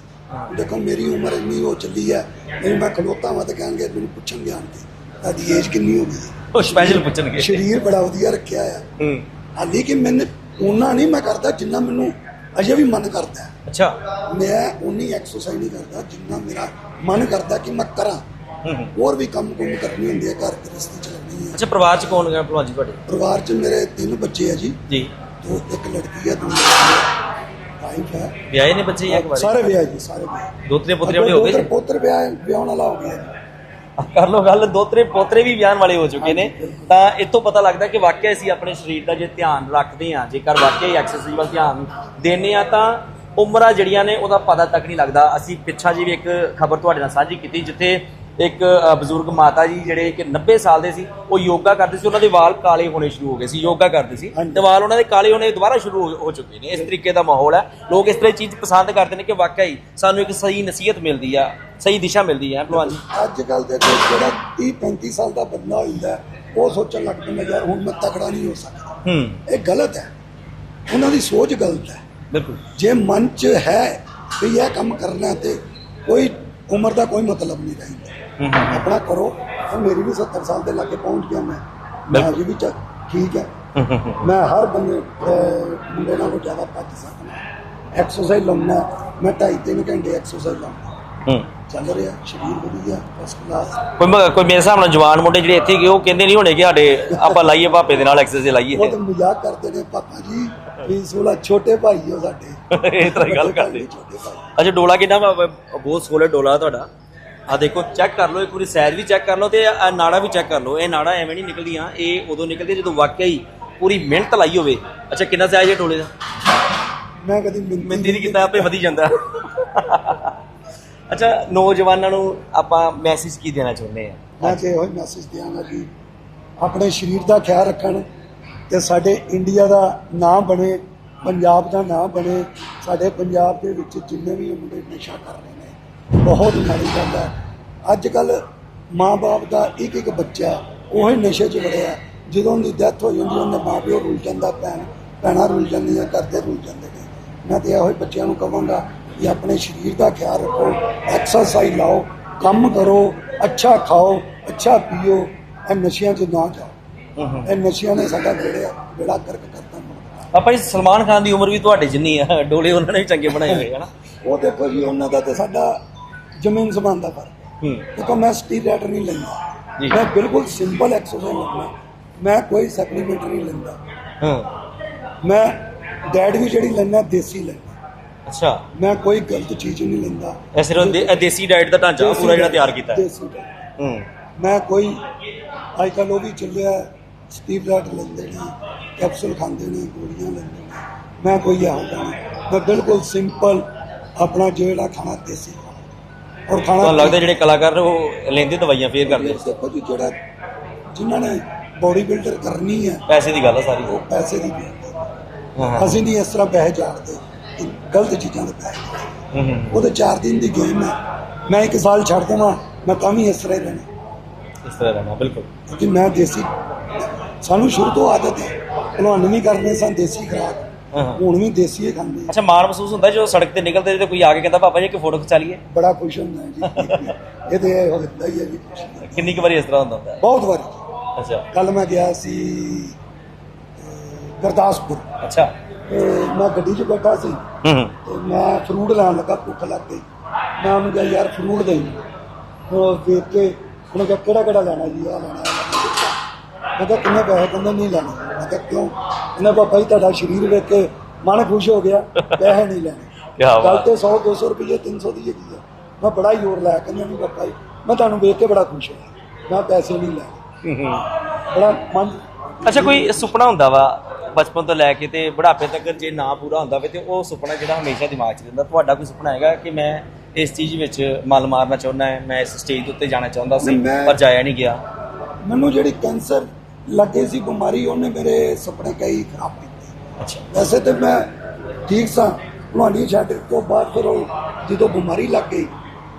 ਦੇਖੋ ਮੇਰੀ ਉਮਰ ਇੰਨੀ ਹੋ ਚੱਲੀ ਹੈ ਮੈਨੂੰ ਮੈਂ ਖਲੋਤਾ ਵਾਂ ਤੇ ਕਹਿਣਗੇ ਮੈਨੂੰ ਪੁੱਛਣਗੇ ਆਣ ਕੇ ਤੁਹਾਡੀ ਏਜ ਕਿੰਨੀ ਹੋ ਗਈ? ਉਹ ਸਪੈਸ਼ਲ ਪੁੱਛਣਗੇ। ਸਰੀਰ ਬੜਾ ਵਧੀਆ ਰੱਖਿਆ ਆ। ਹੂੰ। ਹਾਲੀ ਕਿ ਮੈਨੂੰ ਉਹਨਾਂ ਨਹੀਂ ਮੈਂ ਕਰਦਾ ਜਿੰਨਾ ਮੈਨੂੰ ਅਜੇ ਵੀ ਮਨ ਕਰਦਾ ਹੈ। ਅੱਛਾ। ਮੈਂ ਉਨੀ ਐਕਸਰਸਾਈਜ਼ ਨਹੀਂ ਕਰਦਾ ਜਿੰਨਾ ਮੇਰਾ ਮਨ ਕਰਦਾ ਕਿ ਮੈਂ ਕਰਾਂ। ਹੂੰ ਹੂੰ। ਹੋਰ ਵੀ ਕੰਮ ਕੁੰਮ ਕਰਨੇ ਹੁੰਦੇ ਆ ਘਰ ਗ੍ਰਸਤੀ ਚਲਾਉਣੀ ਹੈ ਅੱਛਾ ਪਰਿਵਾਰ ਚ ਕੌਣ ਹੈ ਭਲਵਾਨ ਜੀ ਤੁਹਾਡੇ? ਪਰਿਵਾਰ 'ਚ ਮੇਰੇ ਤਿੰਨ ਬੱਚੇ ਆ ਜੀ। ਜੀ। ਦੋ ਇੱਕ ਲੜਕੀ ਹੈ ਦੋ ਵਾਈਫ ਹੈ ਵਿਆਹੇ ਨੇ ਬੱਚੇ ਜਾਂ ਕੁਵਾਰੇ ਸਾਰੇ ਵਿਆਹ ਜੀ ਸਾਰੇ ਵਿਆਹ। ਦੋਤਰੇ ਪੁੱਤਰੇ ਵਾਲੇ ਹੋ ਗਏ ਜੀ? ਪੁੱਤਰ ਵਿਆਹ ਵਿਆਹਣ ਵਾਲਾ ਹੋ ਗਿਆ ਜੀ। ਕਰ ਲੋ ਗੱਲ ਦੋਤਰੇ ਪੋਤਰੇ ਵੀ ਵਿਆਹਣ ਵਾਲੇ ਹੋ ਚੁੱਕੇ ਨੇ। ਤਾਂ ਇਤੋਂ ਪਤਾ ਲੱਗਦਾ ਕਿ ਵਾਕਿਆ ਅਸੀਂ ਆਪਣੇ ਸਰੀਰ ਦਾ ਜੇ ਧਿਆਨ ਰੱਖਦੇ ਹਾਂ ਜੇਕਰ ਵਾਕਿਆ ਹੀ ਐਕਸਰਸਾਈਜ਼ ਵੱਲ ਧਿਆਨ ਦਿੰਦੇ ਆ ਤਾਂ ਉਮਰਾਂ ਜਿਹੜੀਆਂ ਨੇ ਉਹਦਾ ਪਤਾ ਤੱਕ ਨਹੀਂ ਲੱਗਦਾ। ਅਸੀਂ ਪਿੱਛਾ ਜੀ ਵੀ ਇੱਕ ਖਬਰ ਤੁਹਾਡੇ ਨਾਲ ਸਾਂਝੀ ਕੀਤੀ ਜਿੱਥੇ ਇੱਕ ਬਜ਼ੁਰਗ ਮਾਤਾ ਜੀ ਜਿਹੜੇ ਕਿ 90 ਸਾਲ ਦੇ ਸੀ ਉਹ ਯੋਗਾ ਕਰਦੇ ਸੀ ਉਹਨਾਂ ਦੇ ਵਾਲ ਕਾਲੇ ਹੋਣੇ ਸ਼ੁਰੂ ਹੋ ਗਏ ਸੀ ਯੋਗਾ ਕਰਦੇ ਸੀ। ਤੇ ਵਾਲ ਉਹਨਾਂ ਦੇ ਕਾਲੇ ਹੋਣੇ ਦੁਬਾਰਾ ਸ਼ੁਰੂ ਹੋ- ਚੁੱਕੇ ਨੇ। ਇਸ ਤਰੀਕੇ ਦਾ ਮਾਹੌਲ ਹੈ। ਲੋਕ ਇਸ ਤਰ੍ਹਾਂ ਦੀ ਚੀਜ਼ ਪਸੰਦ ਕਰਦੇ ਨੇ ਕਿ ਵਾਕਿਆ ਹੀ ਸਾਨੂੰ ਇੱਕ ਸਹੀ ਨਸੀਹਤ ਮਿਲਦੀ ਆ ਸਹੀ ਦਿਸ਼ਾ ਮਿਲਦੀ ਹੈ ਭਲਵਾਨ ਜੀ। ਅੱਜ ਕੱਲ ਦੇ ਜਿਹੜਾ 30 35 ਸਾਲ ਦਾ ਬੰਦਾ ਹੁੰਦਾ ਉਹ ਸੋਚਣ ਲੱਗ ਪੈਂਦਾ ਯਾਰ ਹੁਣ ਮੈਂ ਤਕੜਾ ਨਹੀਂ ਹੋ ਸਕਦਾ। ਹੂੰ। ਇਹ ਗਲਤ ਹੈ। ਉਹਨਾਂ ਦੀ ਸੋਚ ਗਲਤ ਹੈ। ਬਿਲਕੁਲ। ਜੇ ਮਨ 'ਚ ਹੈ ਵੀ ਇਹ ਕੰਮ ਕਰਨਾ ਤੇ ਕੋਈ ਉਮਰ ਦਾ ਕੋਈ ਮਤਲਬ ਨਹੀਂ ਰਹਿੰਦਾ ਆਪਣਾ ਕਰੋ ਹੁਣ ਮੇਰੀ ਵੀ 70 ਸਾਲ ਦੇ ਲਾਗੇ ਪਹੁੰਚ ਗਿਆ ਮੈਂ। ਮੈਂ। ਅਜੇ ਵੀ ਠੀਕ ਹੈ ਮੈਂ ਹਰ ਬੰਦੇ ਮੁੰਡੇ ਨਾਲੋਂ ਜ਼ਿਆਦਾ ਭੱਜ ਸਕਦਾ। ਐਕਸਰਸਾਈਜ਼ ਲਾਉਣਾ ਮੈਂ ਢਾਈ ਤਿੰਨ ਘੰਟੇ ਐਕਸਰਸਾਈਜ਼ ਲਾਉਣਾ। ਹੂੰ। ਚੱਲ ਰਿਹਾ ਸਰੀਰ ਵਧੀਆ ਫਸਟ ਕਲਾਸ ਕੋਈ ਮ- ਕੋਈ ਮੇਰੇ ਹਿਸਾਬ ਨਾਲ ਜਵਾਨ ਮੁੰਡੇ ਜਿਹੜੇ ਇੱਥੇ ਗਏ ਉਹ ਕਹਿੰਦੇ ਨਹੀਂ ਹੋਣੇ ਕਿ ਸਾਡੇ ਆਪਾਂ ਲਾਈਏ ਭਾਪੇ ਦੇ ਨਾਲ ਐਕਸਰਸਾਈਜ਼ ਉਹ ਲਾਈਏ ਤਾਂ ਮਜ਼ਾਕ ਕਰਦੇ ਨੇ ਪਾਪਾ ਜੀ ਵੀ ਸੋਲਾ ਛੋਟੇ ਭਾਈ ਹੋ ਸਾਡੇ। (laughs) ਇਸ ਤਰ੍ਹਾਂ ਹੀ ਗੱਲ ਵੱਡੇ ਭਾਈ ਕਰਦੇ। ਨਹੀਂ, ਛੋਟੇ ਭਾਈ। ਅੱਛਾ ਡੋਲਾ ਕਿੰਨਾ ਵਾ? ਬ- ਬਹੁਤ ਸੋਲੇ ਡੋਲਾ ਤੁਹਾਡਾ। ਆ ਦੇਖੋ ਚੈੱਕ ਕਰ ਲਓ ਇੱਕ ਵਾਰੀ ਸਾਈਜ਼ ਵੀ ਚੈੱਕ ਕਰ ਲਓ ਤੇ ਆਹ ਨਾੜਾ ਵੀ ਚੈੱਕ ਕਰ ਲਓ। ਇਹ ਨਾੜਾ ਐਵੇਂ ਨਹੀਂ ਨਿਕਲਦੀਆਂ ਇਹ ਉਦੋਂ ਨਿਕਲਦੀਆਂ ਜਦੋਂ ਵਾਕਿਆ ਹੀ ਪੂਰੀ ਮਿਹਨਤ ਲਾਈ ਹੋਵੇ। ਅੱਛਾ ਕਿੰਨਾ ਸਾਈਜ਼ ਹੈ ਡੋਲੇ ਦਾ? ਮੈਂ ਕਦੀ ਮਿੰਤੀ ਮਿੰਦੀ ਨਹੀਂ ਕੀਤਾ ਆਪੇ ਵਧੀ ਜਾਂਦਾ। (laughs) ਅੱਛਾ, ਨੌਜਵਾਨਾਂ ਨੂੰ ਆਪਾਂ ਮੈਸੇਜ ਕੀ ਦੇਣਾ ਚਾਹੁੰਦੇ ਆ? ਮੈਂ ਤੇ ਇਹੋ ਮੈਸੇਜ ਦਿਆਂਗਾ ਕਿ ਆਪਣੇ ਸਰੀਰ ਦਾ ਖਿਆਲ ਰੱਖਣ ਤੇ ਸਾਡੇ ਇੰਡੀਆ ਦਾ ਨਾਮ ਬਣੇ, ਪੰਜਾਬ ਦਾ ਨਾਮ ਬਣੇ, ਸਾਡੇ ਪੰਜਾਬ ਦੇ ਵਿੱਚ ਜਿੰਨੇ ਵੀ ਮੁੰਡੇ ਨਸ਼ਾ ਕਰ ਰਹੇ ਨੇ, ਬਹੁਤ ਮਾੜੀ ਗੱਲ ਹੈ ਅੱਜ ਕੱਲ ਮਾਂ-ਬਾਪ ਦਾ ਇੱਕ ਇੱਕ ਬੱਚਾ ਉਹੀ ਨਸ਼ੇ 'ਚ ਵੜਿਆ, ਜਦੋਂ ਉਹਦੀ ਡੈਥ ਹੋ ਜਾਂਦੀ ਉਹਦੇ ਮਾਂ-ਪਿਓ ਰੁੱਲ ਜਾਂਦਾ, ਭੈਣ, ਭੈਣਾਂ ਰੁਲ ਜਾਂਦੀਆਂ ਕਰਦੇ ਰੁਲ ਜਾਂਦੇ ਨੇ। ਮੈਂ ਤੇ ਇਹੋ ਹੀ ਬੱਚਿਆਂ ਨੂੰ ਕਹਾਂਗਾ ਕਿ ਆਪਣੇ ਸਰੀਰ ਦਾ ਖਿਆਲ ਰੱਖੋ ਐਕਸਰਸਾਈਜ਼ ਲਾਓ ਕੰਮ ਕਰੋ ਅੱਛਾ ਖਾਓ ਅੱਛਾ ਪੀਓ ਇਹ ਨਸ਼ਿਆਂ 'ਚ ਨਾ ਜਾਓ। ਇਹ ਨਸ਼ਿਆਂ ਨੇ ਸਾਡਾ ਬੇੜਾ ਬੇੜਾ ਕਰਕ ਕਰਤਾ ਆਪਾਂ ਜੀ ਸਲਮਾਨ ਖਾਨ ਦੀ ਉਮਰ ਵੀ ਤੁਹਾਡੇ ਜਿੰਨੀ ਆ ਡੋਲੇ ਉਹਨਾਂ ਨੇ ਵੀ ਚੰਗੇ ਬਣਾਏ ਹੋਏ ਹਨਾ ਉਹ ਦੇਖੋ ਜੀ ਉਹਨਾਂ ਦਾ ਤੇ ਸਾਡਾ ਜ਼ਮੀਨ ਸਮਾਨ ਦਾ ਫ਼ਰਕ ਹੈ। ਦੇਖੋ ਮੈਂ ਸਟੀਰੋਇਡ ਨਹੀਂ ਲੈਂਦਾ। ਜੀ। ਮੈਂ ਬਿਲਕੁਲ ਸਿੰਪਲ ਐਕਸਰਸਾਈਜ਼ ਲੈਂਦਾ ਮੈਂ ਕੋਈ ਸਪਲੀਮੈਂਟ ਨਹੀਂ ਲੈਂਦਾ। ਹਾਂ। ਮੈਂ ਡੈਡ ਵੀ ਜਿਹੜੀ ਲੈਂਦਾ ਦੇਸੀ ਲੈਂਦਾ। ਅੱਛਾ। ਮੈਂ ਕੋਈ ਗਲਤ ਚੀਜ਼ ਨਹੀਂ ਲੈਂਦਾ। ਇਹ ਸਿਰਫ ਦੇ- ਇਹ ਦੇਸੀ ਡਾਈਟ ਦਾ ਢਾਂਚਾ ਦੇਸੀ ਪੂਰਾ ਜਿਹੜਾ ਤਿਆਰ ਕੀਤਾ ਹੈ। ਦੇਸੀ। ਹੂੰ। ਮੈਂ ਕੋਈ ਅੱਜ ਕੱਲ੍ਹ ਉਹ ਵੀ ਚੱਲਿਆ ਸਟੀਰੋਇਡ ਲੈਂਦੇ ਨੇ ਕੈਪਸੂਲ ਖਾਂਦੇ ਨੇ ਗੋਲੀਆਂ ਲੈਂਦੇ ਨੇ। ਮੈਂ ਕੋਈ ਇਹੋ ਜਿਹਾ ਨਹੀਂ। ਮੈਂ ਬਿਲਕੁਲ ਸਿੰਪਲ ਆਪਣਾ ਜਿਹੜਾ ਖਾਣਾ ਦੇਸੀ ਖਾਣਾ। ਔਰ ਖਾਣਾ ਤੁਹਾਨੂੰ ਲੱਗਦਾ ਜਿਹੜੇ ਕਲਾਕਾਰ ਨੇ ਉਹ ਲੈਂਦੇ ਦਵਾਈਆਂ ਫੇਰ ਕਰਦੇ? ਦੇਖੋ ਜੀ ਜਿਹੜਾ ਜਿਨ੍ਹਾਂ ਨੇ ਬੋਡੀ ਬਿਲਡਰ ਕਰਨੀ ਹੈ ਪੈਸੇ ਦੀ ਗੱਲ ਆ ਸਾਰੀ। ਉਹ ਪੈਸੇ ਦੀ ਹਾਂ। ਹਾਂ ਅਸੀਂ ਨਹੀਂ ਇਸ ਤਰ੍ਹਾਂ ਪੈਸੇ ਜਾਣਦੇ। ਕਿ ਗਲਤ ਚੀਜ਼ਾਂ ਦੇ ਹੂੰ ਉਹ ਤਾਂ 4 ਦਿਨ ਦੀ ਗੇਮ ਹੈ। ਮੈਂ ਇੱਕ ਸਾਲ ਛੱਡ ਦੇਵਾਂ ਮੈਂ ਤਾਂ ਵੀ ਇਸ ਤਰ੍ਹਾਂ ਹੀ ਰਹਿਣਾ। ਇਸ ਤਰ੍ਹਾਂ ਰਹਿਣਾ ਬਿਲਕੁਲ। ਕਿਉਂਕਿ ਮੈਂ ਦੇਸੀ ਸਾਨੂੰ ਸ਼ੁਰੂ ਤੋਂ ਆਦਤ ਹੈ। ਭਲਵਾਨੀ ਨਹੀਂ ਕਰਦੇ ਸਾਂ ਦੇਸੀ ਖਰਾਕ। ਹੁਣ ਵੀ ਦੇਸੀ ਹੀ ਖਾਂਦੇ। ਅੱਛਾ ਮਾਣ ਮਹਿਸੂਸ ਹੁੰਦਾ ਜਦੋਂ ਸੜਕ ਤੇ ਨਿਕਲਦੇ ਤੇ ਕੋਈ ਆ ਕੇ ਕਹਿੰਦਾ ਪਾਪਾ ਜੀ ਇੱਕ ਫੋਟੋ ਖਿਚਾ ਲਈਏ? ਬੜਾ ਖੁਸ਼ ਹੁੰਦਾ ਜੀ। ਇਹ ਤੇ ਹੁੰਦਾ ਹੀ ਹੈ ਜੀ। ਕਿੰਨੀ ਕੁ ਵਾਰੀ ਇਸ ਤਰ੍ਹਾਂ ਹੁੰਦਾ ਹੁੰਦਾ ਬਹੁਤ ਵਾਰੀ। ਅੱਛਾ। ਕੱਲ ਮੈਂ ਗਿਆ ਸੀ ਗੁਰਦਾਸਪੁਰ। ਅੱਛਾ। ਤੇ ਮੈਂ ਗੱਡੀ 'ਚ ਬੈਠਾ ਸੀ। ਹੂੰ। ਤੇ ਮੈਂ ਫਰੂਟ ਲੈਣ ਲੱਗਾ ਭੁੱਖ ਲੱਗ ਗਈ। ਮੈਂ ਉਹਨੂੰ ਕਿਹਾ ਯਾਰ ਫਰੂਟ ਦੇ। ਉਹ ਵੇਖ ਕੇ ਉਹਨੇ ਕਿਹਾ ਕਿਹੜਾ ਕਿਹੜਾ ਲੈਣਾ ਜੀ? ਆ ਲੈਣਾ। ਮੈਂ ਕਿਹਾ ਕਿੰਨੇ ਪੈਸੇ? ਕਹਿੰਦਾ ਨਹੀਂ ਲੈਣੇ। ਮੈਂ ਕਿਹਾ ਕਿਉਂ? ਉਹਨੇ ਕਿਹਾ ਭਾਈ ਤੁਹਾਡਾ ਸਰੀਰ ਵੇਖ ਕੇ ਮਨ ਖੁਸ਼ ਹੋ ਗਿਆ ਪੈਸੇ ਨਹੀਂ ਲੈਣੇ। ਕਿਆ ਗੱਲ ਤੇ 100 200 ਰੁਪਏ 300 ਦੀ ਹੈਗੀ ਆ। ਮੈਂ ਬੜਾ ਹੀ ਜ਼ੋਰ ਲਾਇਆ ਕਹਿੰਦਾ ਨਹੀਂ ਬਾਬਾ ਜੀ ਮੈਂ ਤੁਹਾਨੂੰ ਵੇਖ ਕੇ ਬੜਾ ਖੁਸ਼ ਹੋਇਆ। ਮੈਂ ਪੈਸੇ ਨਹੀਂ ਲੈਣੇ। ਹੂੰ ਹੂੰ। ਬੜਾ ਮਨ ਅੱਛਾ ਕੋਈ ਸੁਪਨਾ ਹੁੰਦਾ ਵਾ ਬਚਪਨ ਤੋਂ ਲੈ ਕੇ ਤੇ ਬੁਢਾਪੇ ਤੱਕ ਜੇ ਨਾ ਪੂਰਾ ਹੁੰਦਾ ਵੇ ਤੇ ਉਹ ਸੁਪਨਾ ਜਿਹੜਾ ਹਮੇਸ਼ਾ ਦਿਮਾਗ 'ਚ ਰਹਿੰਦਾ। ਤੁਹਾਡਾ ਕੋਈ ਸੁਪਨਾ ਹੈਗਾ ਕਿ ਮੈਂ ਇਸ ਚੀਜ਼ ਵਿੱਚ ਮਲ ਮਾਰਨਾ ਚਾਹੁੰਦਾ ਹਾਂ ਮੈਂ ਇਸ ਸਟੇਜ ਦੇ ਉੱਤੇ ਜਾਣਾ ਚਾਹੁੰਦਾ ਸੀ ਪਰ ਜਾਇਆ ਨਹੀਂ ਗਿਆ? ਮੈਨੂੰ ਜਿਹੜੀ ਕੈਂਸਰ ਲੱਗੇ ਸੀ ਬਿਮਾਰੀ ਉਹਨੇ ਮੇਰੇ ਸੁਪਨੇ ਕਈ ਖਰਾਬ ਕੀਤੇ। ਅੱਛਾ। ਵੈਸੇ ਤੇ ਮੈਂ ਠੀਕ ਸਾਂ ਭਲਵਾਨੀ ਛੱਡ ਤੋਂ ਬਾਅਦ ਫਿਰ ਉਹ ਜਦੋਂ ਬਿਮਾਰੀ ਲੱਗ ਗਈ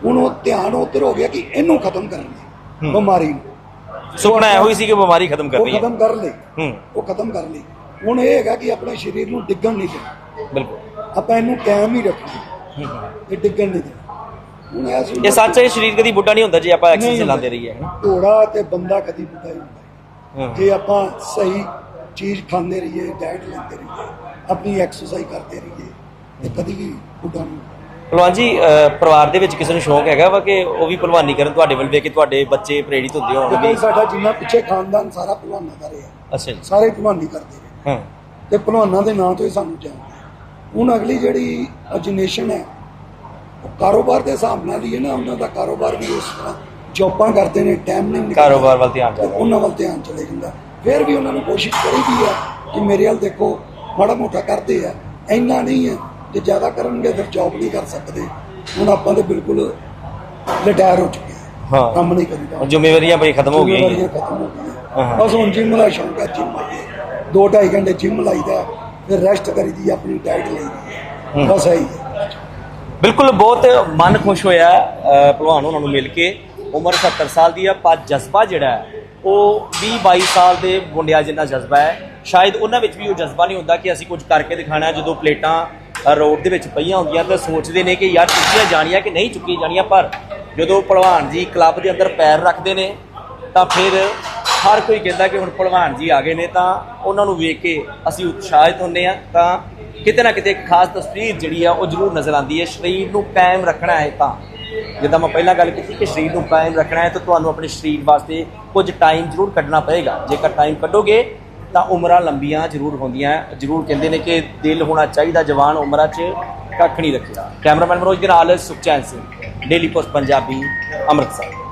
ਹੁਣ ਉਹ ਧਿਆਨ ਉੱਧਰ ਹੋ ਗਿਆ ਕਿ ਇਹਨੂੰ ਖਤਮ ਕਰਨਾ ਬਿਮਾਰੀ ਨੂੰ। ਸੁਪਨਾ ਇਹੋ ਹੀ ਸੀ ਕਿ ਬਿਮਾਰੀ ਖਤਮ ਉਹ ਕਰਨੀ ਹੈ ਖਤਮ ਕਰ ਲਈ। ਹੂੰ। ਉਹ ਖਤਮ ਕਰ ਲਈ। ਹੁਣ ਇਹ ਹੈਗਾ ਕਿ ਆਪਣੇ ਸਰੀਰ ਨੂੰ ਡਿੱਗਣ ਨਹੀਂ ਦੇਣਾ। ਬਿਲਕੁਲ। ਆਪਾਂ ਇਹਨੂੰ ਕਾਇਮ ਹੀ ਰੱਖਣਾ। ਇਹ ਡਿੱਗਣ ਨਹੀਂ ਦੇਣਾ। ਹੁਣ ਇਹ ਸੱਚ ਹੈ ਸਰੀਰ ਕਦੀ ਬੁੱਢਾ ਨਹੀਂ ਹੁੰਦਾ ਜੇ ਆਪਾਂ ਐਕਸਰਸਾਈਜ਼ ਲਾਉਂਦੇ ਰਹੀਏ ਹੈ ਨਾ? ਘੋੜਾ ਤੇ ਬੰਦਾ ਕਦੀ ਬੁੱਢਾ ਹੀ ਹੁੰਦਾ। ਹਾਂ। ਜੇ ਆਪਾਂ ਸਹੀ ਚੀਜ਼ ਖਾਂਦੇ ਰਹੀਏ ਡਾਈਟ ਲੈਂਦੇ ਰਹੀਏ ਆਪਣੀ ਐਕਸਰਸਾਈਜ਼ ਕਰਦੇ ਰਹੀਏ ਤੇ ਕਦੀ ਵੀ ਬੁੱਢਾ ਨਹੀਂ ਹੁੰਦਾ। ਪਹਿਲਵਾਨ ਜੀ ਅਹ ਪਰਿਵਾਰ ਦੇ ਵਿੱਚ ਕਿਸੇ ਨੂੰ ਸ਼ੌਂਕ ਹੈਗਾ ਵਾ ਕਿ ਉਹ ਵੀ ਪਹਿਲਵਾਨੀ ਕਰਨ ਤੁਹਾਡੇ ਵੱਲ ਵੇਖ ਕੇ ਤੁਹਾਡੇ ਬੱਚੇ ਪ੍ਰੇਰਿਤ ਹੁੰਦੇ ਹੋਣਗੇ? ਸਾਡਾ ਜਿੰਨਾ ਪਿੱਛੇ ਖਾਨਦਾਨ ਸਾਰਾ ਭਲਵਾਨਾਂ ਦਾ ਰਿਹਾ। ਅੱਛਾ ਜੀ। ਸਾਰੇ ਭਲਵਾਨੀ ਕਰਦੇ ਰਹੇ। ਹਾਂ। ਤੇ ਭਲਵਾਨਾਂ ਦੇ ਨਾਂ ਤੋਂ ਹੀ ਸਾਨੂੰ ਜਾਣਦੇ ਆ। ਹੁਣ ਅਗਲੀ ਜਿਹੜੀ ਜਨਰੇਸ਼ਨ ਹੈ ਉਹ ਕਾਰੋਬਾਰ ਦੇ ਹਿਸਾਬ ਨਾਲ ਹੀ ਹੈ ਨਾ ਉਹਨਾਂ ਦਾ ਕਾਰੋਬਾਰ ਵੀ ਉਸ ਤਰ੍ਹਾਂ ਜੌਬਾਂ ਕਰਦੇ ਨੇ ਟਾਈਮ ਨਹੀਂ ਨਿਕਲਦਾ। ਕਾਰੋਬਾਰ ਵੱਲ ਧਿਆਨ ਜਾਂਦਾ ਉਹਨਾਂ ਵੱਲ ਧਿਆਨ ਚਲੇ ਜਾਂਦਾ। ਫਿਰ ਵੀ ਉਹਨਾਂ ਨੂੰ ਕੋਸ਼ਿਸ਼ ਕਰੀਦੀ ਹੈ ਕਿ ਮੇਰੇ ਵੱਲ ਦੇਖੋ ਮਾੜਾ ਮੋਟਾ ਕਰਦੇ ਆ। ਇੰਨਾ ਨਹੀਂ ਹੈ ਜੇ ਜ਼ਿਆਦਾ ਕਰਨਗੇ ਫਿਰ ਜੌਬ ਨਹੀਂ ਕਰ ਸਕਦੇ। ਹੁਣ ਆਪਾਂ ਤੇ ਬਿਲਕੁਲ ਰਿਟਾਇਰ ਹੋ ਚੁੱਕੇ ਹਾਂ। ਕੰਮ ਨਹੀਂ ਕਰੀਦਾ। ਜ਼ਿੰਮੇਵਾਰੀਆਂ ਬੜੀ ਖਤਮ ਹੋ ਗਈਆਂ ਜ਼ਿੰਮੇਵਾਰੀਆਂ ਖਤਮ ਹੋ ਗਈਆਂ। ਹਾਂ। ਬਸ ਹੁਣ ਜਿਮ ਦਾ ਸ਼ੌਂਕ ਹੈ ਜਿਮ ਆਈਏ ਦੋ ਢਾਈ ਘੰਟੇ ਜਿਮ ਲਾਈਦਾ ਫਿਰ ਰੈਸਟ ਕਰੀਦੀ ਆਪਣੀ ਡਾਈਟ ਲਈਦੀ ਬਸ ਹੈ। ਬਿਲਕੁਲ ਬਹੁਤ ਮਨ ਖੁਸ਼ ਹੋਇਆ ਭਲਵਾਨ ਉਹਨਾਂ ਨੂੰ ਮਿਲ ਕੇ। ਉਮਰ 70 ਸਾਲ ਦੀ ਆ ਪਰ ਜਜ਼ਬਾ ਜਿਹੜਾ ਹੈ ਉਹ 20 22 ਸਾਲ ਦੇ ਮੁੰਡਿਆਂ ਜਿੰਨਾ ਜਜ਼ਬਾ ਹੈ ਸ਼ਾਇਦ ਉਹਨਾਂ ਵਿੱਚ ਵੀ ਉਹ ਜਜ਼ਬਾ ਨਹੀਂ ਹੁੰਦਾ ਕਿ ਅਸੀਂ ਕੁਝ ਕਰਕੇ ਦਿਖਾਣਾ। ਜਦੋਂ ਪਲੇਟਾਂ ਰੋਡ ਦੇ ਵਿੱਚ ਪਈਆਂ ਹੁੰਦੀਆਂ ਤਾਂ ਸੋਚਦੇ ਨੇ ਕਿ ਯਾਰ ਚੁੱਕੀਆਂ ਜਾਣੀਆਂ ਕਿ ਨਹੀਂ ਚੁੱਕੀਆਂ ਜਾਣੀਆਂ ਪਰ ਜਦੋਂ ਭਲਵਾਨ ਜੀ ਕਲੱਬ ਦੇ ਅੰਦਰ ਪੈਰ ਰੱਖਦੇ ਨੇ ਤਾਂ ਫਿਰ ਹਰ ਕੋਈ ਕਹਿੰਦਾ ਕਿ ਹੁਣ ਭਲਵਾਨ ਜੀ ਆ ਗਏ ਨੇ ਤਾਂ ਉਹਨਾਂ ਨੂੰ ਵੇਖ ਕੇ ਅਸੀਂ ਉਤਸ਼ਾਹਿਤ ਹੁੰਦੇ ਆ ਤਾਂ ਕਿਤੇ ਨਾ ਕਿਤੇ ਇੱਕ ਖਾਸ ਤਸਵੀਰ ਜਿਹੜੀ ਆ, ਉਹ ਜ਼ਰੂਰ ਨਜ਼ਰ ਆਉਂਦੀ ਹੈ। ਸਰੀਰ ਨੂੰ ਕਾਇਮ ਰੱਖਣਾ ਹੈ ਤਾਂ। ਜਿੱਦਾਂ ਮੈਂ ਪਹਿਲਾਂ ਗੱਲ ਕੀਤੀ ਕਿ ਸਰੀਰ ਨੂੰ ਕਾਇਮ ਰੱਖਣਾ ਹੈ ਤਾਂ ਤੁਹਾਨੂੰ ਆਪਣੇ ਸਰੀਰ ਵਾਸਤੇ ਕੁਝ ਟਾਈਮ ਜ਼ਰੂਰ ਕੱਢਣਾ ਪਏਗਾ। ਜੇਕਰ ਟਾਈਮ ਕੱਢੋਗੇ ਤਾਂ ਉਮਰਾਂ ਲੰਬੀਆਂ ਜ਼ਰੂਰ ਹੁੰਦੀਆਂ। ਜ਼ਰੂਰ ਕਹਿੰਦੇ ਨੇ ਕਿ ਦਿਲ ਹੋਣਾ ਚਾਹੀਦਾ, ਜਵਾਨ ਉਮਰਾਂ 'ਚ ਕੱਖ ਨਹੀਂ ਰੱਖਿਆ ਕੈਮਰਾਮੈਨ ਮਨੋਜ ਦੇ ਨਾਲ ਸੁਖਚੈਨ ਸਿੰਘ, ਡੇਲੀ ਪੋਸਟ, ਪੰਜਾਬੀ, ਅੰਮ੍ਰਿਤਸਰ।